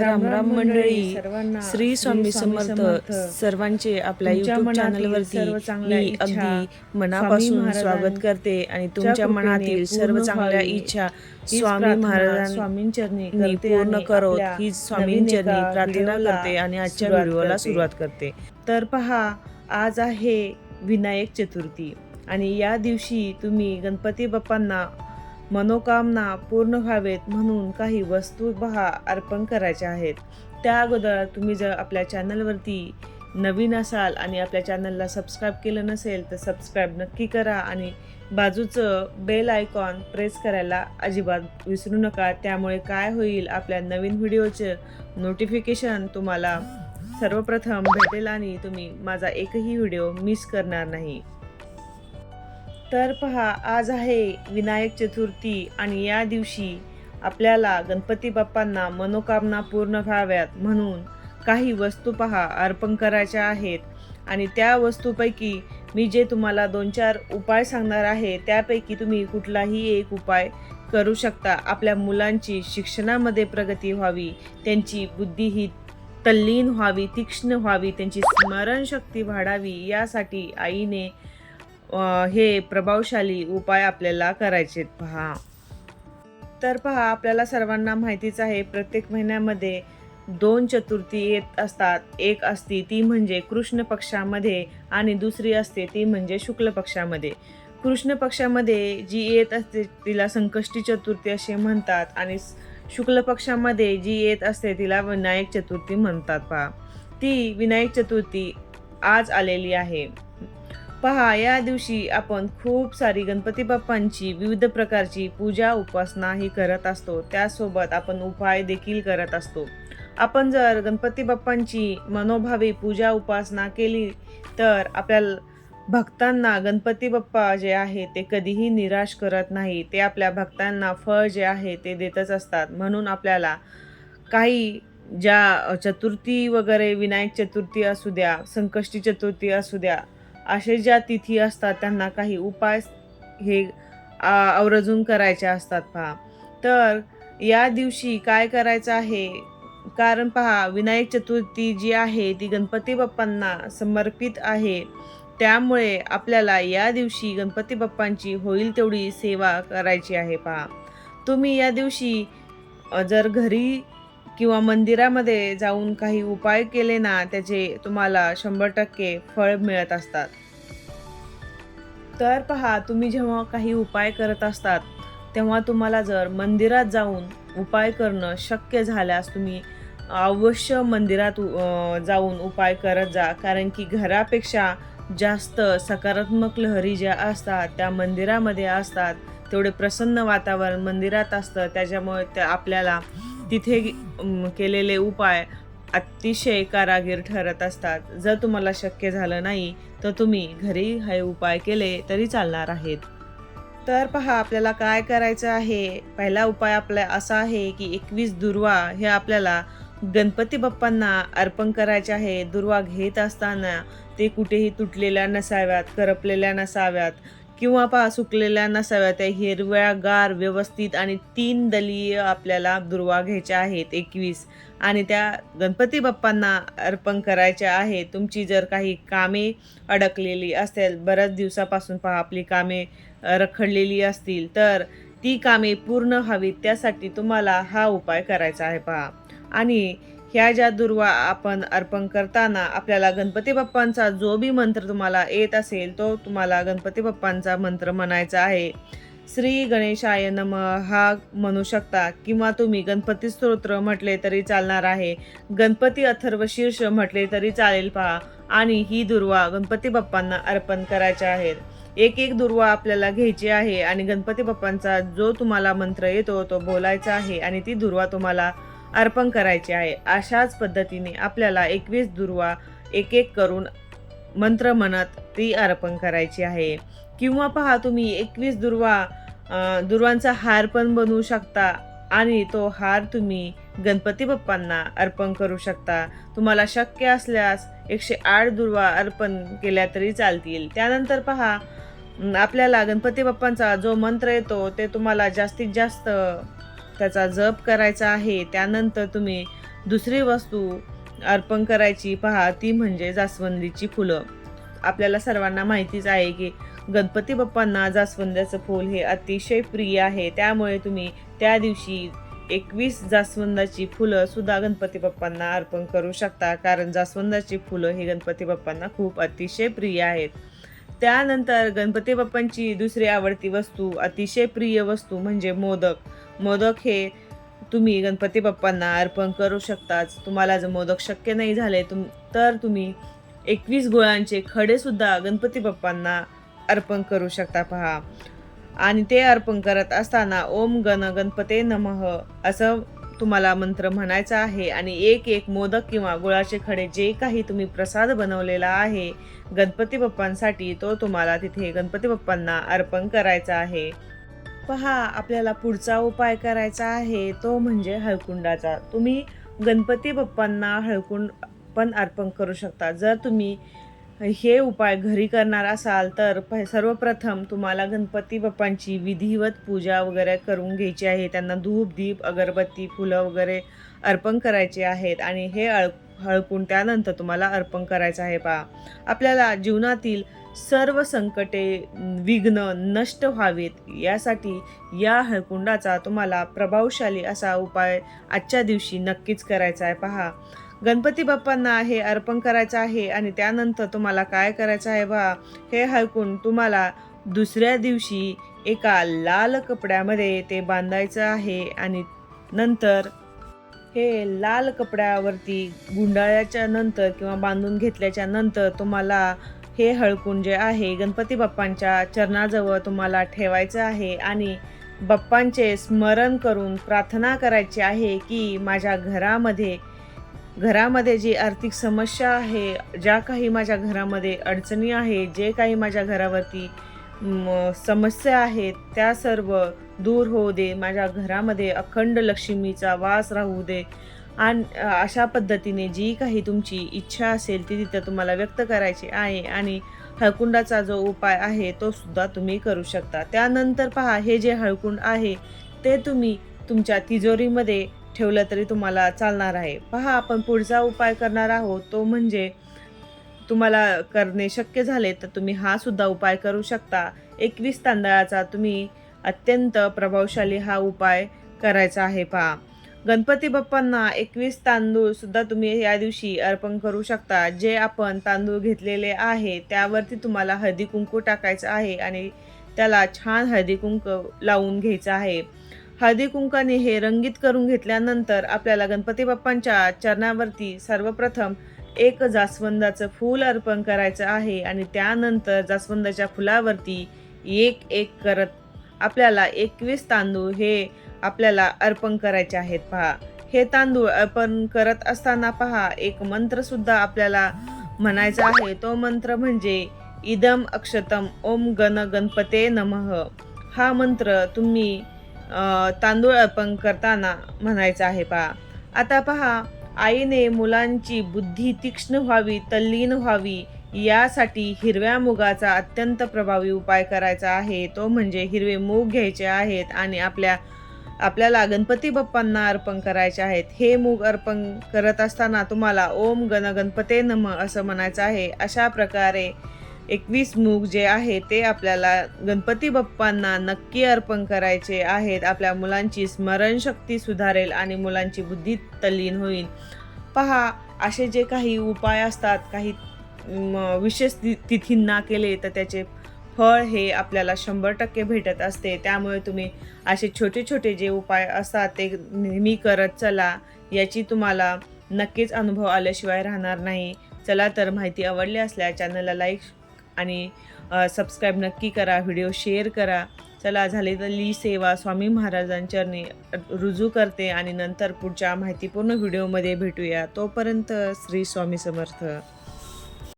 राम राम मंडळी श्री स्वामी समर्थ सर्वांचे आपल्या युट्यूब चॅनलवरती मी अगदी मनापासून स्वागत करते आणि तुमच्या मनातील सर्व चांगल्या. इच्छा स्वामी महाराजांनी पूर्ण करो ही स्वामींचरणी प्रार्थना करते आणि आजच्या व्हिडिओला. सुरुवात करते तर पहा आज आहे विनायक चतुर्थी आणि या दिवशी तुम्ही गणपती बाप्पांना मनोकामना पूर्ण व्हावेत म्हणून काही वस्तू पहा अर्पण करायच्या आहेत. त्या अगोदर तुम्ही जर आपल्या चॅनलवरती नवीन असाल आणि आपल्या चॅनलला सबस्क्राईब केलं नसेल तर सबस्क्राईब नक्की करा आणि बाजूचं बेल आयकॉन प्रेस करायला अजिबात विसरू नका. त्यामुळे काय होईल आपल्या नवीन व्हिडिओचं नोटिफिकेशन तुम्हाला सर्वप्रथम भेटेल आणि तुम्ही माझा एकही व्हिडिओ मिस करणार नाही. तर पहा आज आहे विनायक चतुर्थी आणि या दिवशी आपल्याला गणपती बाप्पांना मनोकामना पूर्ण व्हाव्यात म्हणून काही वस्तू पहा अर्पण करायच्या आहेत. आणि त्या वस्तूपैकी मी जे तुम्हाला दोन चार उपाय सांगणार आहे त्यापैकी तुम्ही कुठलाही एक उपाय करू शकता. आपल्या मुलांची शिक्षणामध्ये प्रगती व्हावी त्यांची बुद्धी ही तल्लीन व्हावी तीक्ष्ण व्हावी त्यांची स्मरणशक्ती वाढावी यासाठी आईने हे प्रभावशाली उपाय आपल्याला करायचे पहा. तर पहा आपल्याला सर्वांना माहितीच आहे प्रत्येक महिन्यामध्ये दोन चतुर्थी येत असतात. एक असती ती म्हणजे कृष्ण पक्षामध्ये आणि दुसरी असते ती म्हणजे शुक्ल पक्षामध्ये. कृष्ण पक्षामध्ये जी येत असते तिला संकष्टी चतुर्थी असे म्हणतात आणि शुक्ल पक्षामध्ये जी येत असते तिला विनायक चतुर्थी म्हणतात. पहा. ती विनायक चतुर्थी आज आलेली आहे. पहा या दिवशी आपण खूप सारी गणपती बाप्पांची विविध प्रकारची पूजा उपासना ही करत असतो. त्यासोबत आपण उपाय देखील करत असतो. आपण जर गणपती बाप्पांची मनोभावे पूजा उपासना केली तर आपल्या भक्तांना गणपती बाप्पा जे आहे ते कधीही निराश करत नाही. ते आपल्या भक्तांना फळ जे आहे ते देतच असतात. म्हणून आपल्याला काही ज्या चतुर्थी वगैरे विनायक चतुर्थी असू द्या संकष्टी चतुर्थी असू द्या असे ज्या तिथी असतात त्यांना काही उपाय हे आवर्जून करायचे असतात पहा. तर या दिवशी काय करायचं आहे? कारण पहा विनायक चतुर्थी जी आहे ती गणपती बाप्पांना समर्पित आहे. त्यामुळे आपल्याला या दिवशी गणपती बाप्पांची होईल तेवढी सेवा करायची आहे पहा. तुम्ही या दिवशी जर घरी किंवा मंदिरामध्ये जाऊन काही उपाय केले ना त्याचे तुम्हाला शंभर टक्के फळ मिळत असतात. तर पहा तुम्ही जेव्हा काही उपाय करत असतात तेव्हा तुम्हाला जर मंदिरात जाऊन उपाय करणं शक्य झाल्यास तुम्ही अवश्य मंदिरात जाऊन उपाय करत जा. कारण की घरापेक्षा जास्त सकारात्मक लहरी ज्या असतात त्या मंदिरामध्ये असतात. तेवढे प्रसन्न वातावरण मंदिरात असतं. त्याच्यामुळे त्या आपल्याला तिथे केलेले उपाय अतिशय कारागीर ठरत असतात. जर तुम्हाला शक्य झालं नाही तर तुम्ही घरी हे उपाय केले तरी चालणार आहेत. तर पहा आपल्याला काय करायचं आहे? पहिला उपाय आपला असा आहे की एकवीस दुर्वा हे आपल्याला गणपती बाप्पांना अर्पण करायचे आहे. दुर्वा घेत असताना ते कुठेही तुटलेल्या नसाव्यात करपलेल्या नसाव्यात. किंवा पहा सुकलेल्या नसाव्या त्या हिरव्या गार व्यवस्थित आणि तीन दलीय आपल्याला दुर्वा घ्यायच्या आहेत एकवीस. आणि त्या गणपती बाप्पांना अर्पण करायच्या आहे तुमची जर काही कामे अडकलेली असेल बऱ्याच दिवसापासून पहा आपली कामे रखडलेली असतील तर ती कामे पूर्ण हवीत त्यासाठी तुम्हाला हा उपाय करायचा आहे पहा. आणि ह्या ज्या दुर्वा आपण अर्पण करताना आपल्याला गणपती बाप्पांचा जो बी मंत्र तुम्हाला येत असेल तो तुम्हाला गणपती बाप्पांचा मंत्र म्हणायचा आहे. श्री गणेशाय नम हा म्हणू शकता किंवा तुम्ही गणपती स्तोत्र म्हटले तरी चालणार आहे. गणपती अथर्व शीर्ष म्हटले तरी चालेल पहा. आणि ही दुर्वा गणपती बाप्पांना अर्पण करायच्या आहेत. एक एक दुर्वा आपल्याला घ्यायची आहे आणि गणपती बाप्पांचा जो तुम्हाला मंत्र येतो तो बोलायचा आहे आणि ती दुर्वा तुम्हाला अर्पण करायचे आहे. अशाच पद्धतीने आपल्याला एकवीस दुर्वा एक एक करून मंत्र म्हणत ती अर्पण करायची आहे. किंवा पहा तुम्ही एकवीस दुर्वा दुर्वांचा हार पण बनवू शकता आणि तो हार तुम्ही गणपती बाप्पांना अर्पण करू शकता. तुम्हाला शक्य असल्यास एकशे आठ दुर्वा अर्पण केल्या तरी चालतील. त्यानंतर पहा आपल्याला गणपती बाप्पांचा जो मंत्र येतो ते तुम्हाला जास्तीत जास्त त्याचा जप करायचा आहे त्यानंतर तुम्ही दुसरी वस्तू अर्पण करायची पहा ती म्हणजे जास्वंदीची फुलं. आपल्याला सर्वांना माहितीच आहे की गणपती बाप्पांना जास्वंदाचं फूल हे अतिशय प्रिय आहे. त्यामुळे तुम्ही त्या दिवशी एकवीस जास्वंदाची फुलं सुद्धा गणपती बाप्पांना अर्पण करू शकता. कारण जास्वंदाची फुलं हे गणपती बाप्पांना खूप अतिशय प्रिय आहेत. त्यानंतर गणपती बाप्पांची दुसरी आवडती वस्तू अतिशय प्रिय वस्तू म्हणजे मोदक. मोदक हे तुम्ही गणपती बाप्पांना अर्पण करू शकताच. तुम्हाला जर मोदक शक्य नाही झाले तुम तर तुम्ही एकवीस गुळांचे खडेसुद्धा गणपती बाप्पांना अर्पण करू शकता पहा. आणि ते अर्पण करत असताना ओम गण गणपते नमः असं तुम्हाला मंत्र म्हणायचा आहे आणि एक एक मोदक किंवा गुळाचे खडे जे काही तुम्ही प्रसाद बनवलेला आहे गणपती बाप्पांसाठी तो तुम्हाला तिथे गणपती बाप्पांना अर्पण करायचा आहे. पहा आपल्याला पुढचा उपाय करायचा आहे तो म्हणजे हळकुंडाचा. तुम्ही गणपती बाप्पांना हळकुंड पण अर्पण करू शकता. जर तुम्ही हे उपाय घरी करणार असाल तर प सर्वप्रथम तुम्हाला गणपती बाप्पांची विधिवत पूजा वगैरे करून घ्यायची आहे. त्यांना धूप दीप अगरबत्ती फुलं वगैरे अर्पण करायचे आहेत आणि हे अळ हळकून त्यानंतर तुम्हाला अर्पण करायचं आहे पहा. आपल्याला जीवनातील सर्व संकटे विघ्न नष्ट व्हावेत. यासाठी या हळकुंडाचा तुम्हाला प्रभावशाली असा उपाय आजच्या दिवशी नक्कीच करायचा आहे पहा. गणपती बाप्पांना हे अर्पण करायचं आहे आणि त्यानंतर तुम्हाला काय करायचं आहे बा हे ऐकून तुम्हाला दुसऱ्या दिवशी एका लाल कपड्यामध्ये ते बांधायचं आहे आणि नंतर हे लाल कपड्यावरती गुंडाळ्याच्या नंतर किंवा बांधून घेतल्याच्या नंतर तुम्हाला हे हळकून जे आहे गणपती बाप्पांच्या चरणाजवळ तुम्हाला ठेवायचं आहे आणि बाप्पांचे स्मरण करून प्रार्थना करायची आहे की माझ्या घरामध्ये घरामध्ये जी आर्थिक समस्या आहे ज्या काही माझ्या घरामध्ये अडचणी आहे जे काही माझ्या घरावरती समस्या आहेत त्या सर्व दूर होऊ दे माझ्या घरामध्ये अखंड लक्ष्मीचा वास राहू दे. आणि अशा पद्धतीने जी काही तुमची इच्छा असेल ती तिथं तुम्हाला व्यक्त करायची आहे आणि हळकुंडाचा जो उपाय आहे तो सुद्धा तुम्ही करू शकता. त्यानंतर पहा हे जे हळकुंड आहे ते तुम्ही तुमच्या तिजोरीमध्ये ठेवलं तरी तुम्हाला चालणार आहे. पहा आपण पुढचा उपाय करणार आहोत. तो म्हणजे तुम्हाला करणे शक्य झाले तर तुम्ही हा सुद्धा उपाय करू शकता. एकवीस तांदळाचा तुम्ही अत्यंत प्रभावशाली हा उपाय करायचा आहे पहा. गणपती बाप्पांना एकवीस तांदूळ सुद्धा तुम्ही या दिवशी अर्पण करू शकता. जे आपण तांदूळ घेतलेले आहे त्यावरती तुम्हाला हळदी कुंकू टाकायचं आहे आणि त्याला छान हळदी कुंकू लावून घ्यायचं आहे. हळदी कुंकाने हे रंगीत करून घेतल्यानंतर आपल्याला गणपती बाप्पांच्या चरणावरती सर्वप्रथम एक जास्वंदाचं फूल अर्पण करायचं आहे आणि त्यानंतर जास्वंदाच्या फुलावरती एक एक करत आपल्याला एकवीस तांदूळ हे आपल्याला अर्पण करायचे आहेत. पहा हे तांदूळ अर्पण करत असताना पहा एक मंत्रसुद्धा आपल्याला म्हणायचा आहे. तो मंत्र म्हणजे इदम अक्षतम ओम गण गणपते नमः. हा मंत्र तुम्ही तांदूळ अर्पण करताना म्हणायचं आहे पहा. आता पहा आईने मुलांची बुद्धी तीक्ष्ण व्हावी तल्लीन व्हावी यासाठी हिरव्या मुगाचा अत्यंत प्रभावी उपाय करायचा आहे. तो म्हणजे हिरवे मूग घ्यायचे आहेत आणि आपल्या आपल्याला गणपती बाप्पांना अर्पण करायचे आहेत. हे मूग अर्पण करत असताना तुम्हाला ओम गण गणपते नम असं म्हणायचं आहे. अशा प्रकारे एकवीस मूग जे आहे ते आपल्याला गणपती बाप्पांना नक्की अर्पण करायचे आहेत. आपल्या मुलांची स्मरणशक्ती सुधारेल आणि मुलांची बुद्धी तल्लीन होईल. पहा असे जे काही उपाय असतात काही विशेष ति- तिथींना केले तर त्याचे फळ हे आपल्याला शंभर टक्के भेटत असते. त्यामुळे तुम्ही असे छोटे छोटे जे उपाय असतात ते नेहमी करत चला. याची तुम्हाला नक्कीच अनुभव आल्याशिवाय राहणार नाही. चला तर माहिती आवडली असल्या चॅनलला लाईक आणि सबस्क्राईब नक्की करा व्हिडिओ शेअर करा. चला झालेली सेवा. स्वामी महाराजांचरणी रुजू करते आणि नंतर पुढच्या माहितीपूर्ण व्हिडिओमध्ये भेटूया. तोपर्यंत श्री स्वामी समर्थ.